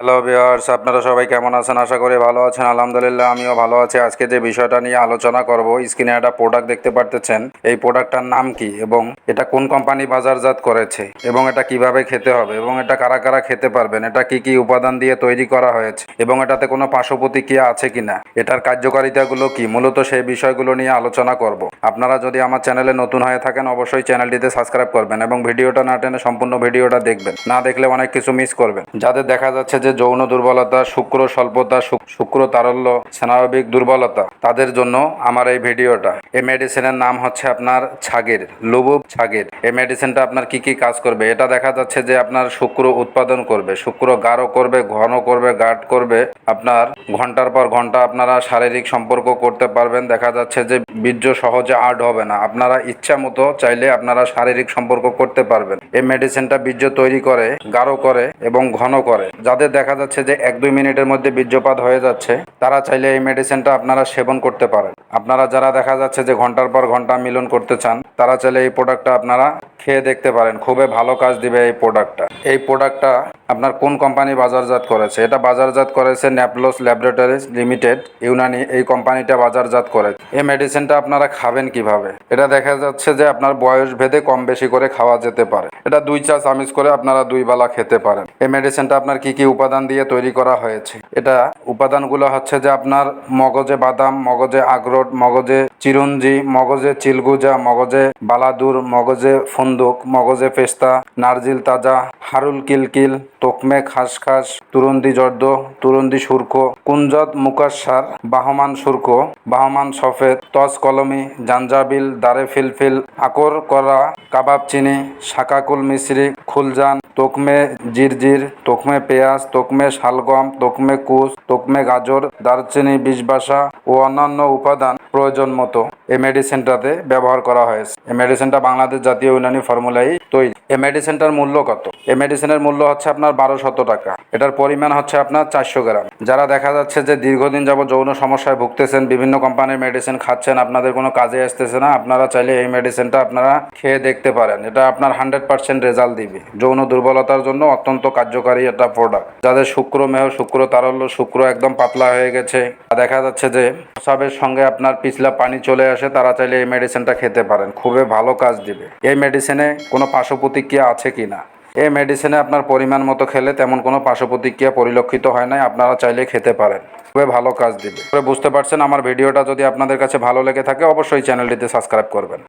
Hello viewers আপনারা সবাই কেমন আছেন? আশা করি ভালো আছেন। আলহামদুলিল্লাহ, আমিও ভালো আছি। আজকে যে বিষয়টা নিয়ে আলোচনা করব, স্ক্রিনে একটা প্রোডাক্ট দেখতে পারতেছেন। এই প্রোডাক্টটার নাম কি এবং এটা কোন কোম্পানি বাজারজাত করেছে এবং এটা কীভাবে খেতে হবে এবং এটা কারা কারা খেতে পারবেন? এটা কি কি উপাদান দিয়ে তৈরি করা হয়েছে এবং এটাতে কোনো পার্শ্ব প্রতিক্রিয়া আছে কিনা? এটার কার্যকারিতাগুলো কি? মূলত সেই বিষয়গুলো নিয়ে আলোচনা করব। আপনারা যদি আমার চ্যানেলে নতুন হয়ে থাকেন, অবশ্যই চ্যানেলটিতে সাবস্ক্রাইব করবেন এবং ভিডিওটা না টেনে সম্পূর্ণ ভিডিওটা দেখবেন। না দেখলে অনেক কিছু মিস করবেন। যাদের দেখা যাচ্ছে যে যৌন দুর্বলতা, শুক্র স্বল্পতা শুক্র তারল্য, স্নায়বিক দুর্বলতা, তাদের জন্য আমার এই ভিডিওটা। এই মেডিসিনের নাম হচ্ছে আপনার ছাগির লুবুব ছাগির। এই মেডিসিনটা আপনার কি কি কাজ করবে? এটা দেখা যাচ্ছে যে আপনার শুক্র উৎপাদন করবে, শুক্র গাঢ় করবে, ঘন করবে, গাঢ় করবে। আপনার ঘণ্টার পর ঘণ্টা আপনারা শারীরিক সম্পর্ক করতে পারবেন। দেখা যাচ্ছে যে বীর্য সহজে আর্ট হবে না। আপনারা ইচ্ছা মতো চাইলে আপনারা শারীরিক সম্পর্ক করতে পারবেন। এই মেডিসিনটা বীর্য তৈরি করে, গাঢ় করে এবং ঘন করে। যাদের দেখা যাচ্ছে যে এক দুই মিনিটের মধ্যে বীর্যপাত হয়ে যাচ্ছে। তারা চাইলে এই মেডিসিনটা আপনারা সেবন করতে পারেন। আপনারা যারা দেখা যাচ্ছে যে ঘণ্টার পর ঘণ্টা মিলন করতে চান তারা চাইলে এই প্রোডাক্টটা আপনারা খেয়ে দেখতে পারেন। খুবই ভালো কাজ দিবে এই প্রোডাক্টটা এই প্রোডাক্টটা আপনার কোন কোম্পানি বাজারজাত করেছে? এটা বাজারজাত করেছে ন্যাপলোস ল্যাবরেটরিজ লিমিটেড ইউনানি এই কোম্পানিটা বাজারজাত করে এই মেডিসিনটা আপনারা খাবেন কীভাবে? এটা দেখা যাচ্ছে যে আপনার বয়স ভেদে কম বেশি করে খাওয়া যেতে পারে। এটা দুই চা চামিচ করে আপনারা দুই বেলা খেতে পারেন। এই মেডিসিনটা আপনার কি কি উপাদান দিয়ে তৈরি করা হয়েছে? এটা উপাদানগুলো হচ্ছে যে আপনার মগজে বাদাম, মগজে আখরোট, মগজে চিরঞ্জি মগজে চিলগুজা, মগজে বালাদুর, মগজে ফন্দুক, মগজে পেস্তা, নারজিল তাজা, হারুল কিলকিল, তোকমে খাস খাস তুরন্দি জর্দ, তুরন্দি সুরখ, কুঞ্জত মুকাসার বাহমান সুরখ, বাহমান সফেদ, তস কলমি, জাঞ্জাবিল, দারে ফিলফিল, আকর করা, কাবাব চিনি, শাকাকুল মিশ্রি খুলজান তোকমে জিরজির, তোকমে পেঁয়াজ, তোকমে শালগম, তোকমে কুশ, তোকমে গাজর, দারচিনি বিষবাসা ও অন্যান্য উপাদান প্রয়োজন মতো। এই মেডিসিনটাতে ব্যবহার করা হয়েছে। এই মেডিসিনটা বাংলাদেশ জাতীয় ইউনানি ফর্মুলাই তৈরি। এই মেডিসিনটার মূল্য কত? এই মেডিসিনের মূল্য হচ্ছে আপনার বারোশত টাকা। এটার পরিমাণ হচ্ছে আপনার চারশো গ্রাম। যারা দেখা যাচ্ছে যে দীর্ঘদিন যাবত যৌন সমস্যায় ভুগতেছেন, বিভিন্ন কোম্পানির মেডিসিন খাচ্ছেন, আপনাদের কোনো কাজে আসতেছে না, আপনারা চাইলে এই মেডিসিনটা আপনারা খেয়ে দেখতে পারেন। এটা আপনার হান্ড্রেড পার্সেন্ট রেজাল্ট দিবে। যৌন দুর্বলতার জন্য অত্যন্ত কার্যকারী একটা প্রোডাক্ট যাদের শুক্র মেহ, শুক্র তারল্য, শুক্র একদম পাতলা হয়ে গেছে দেখা যাচ্ছে যে প্রসাবের সঙ্গে আপনার পিছলা পানি চলে আসে, তারা চাইলে এই মেডিসিনটা খেতে পারেন। খুবই ভালো কাজ দিবে। এই মেডিসিনে কোনো পার্শ্ব প্রতিক্রিয়া আছে কি না? এই মেডিসিনে আপনার পরিমাণ মতো খেলে তেমন কোনো পার্শ্ব প্রতিক্রিয়া পরিলক্ষিত হয় নাই, আপনারা চাইলে খেতে পারেন। খুবই ভালো কাজ দিবে। বুঝতে পারছেন, আমার ভিডিওটা যদি আপনাদের কাছে ভালো লেগে থাকে, অবশ্যই চ্যানেলটিতে সাবস্ক্রাইব করবেন।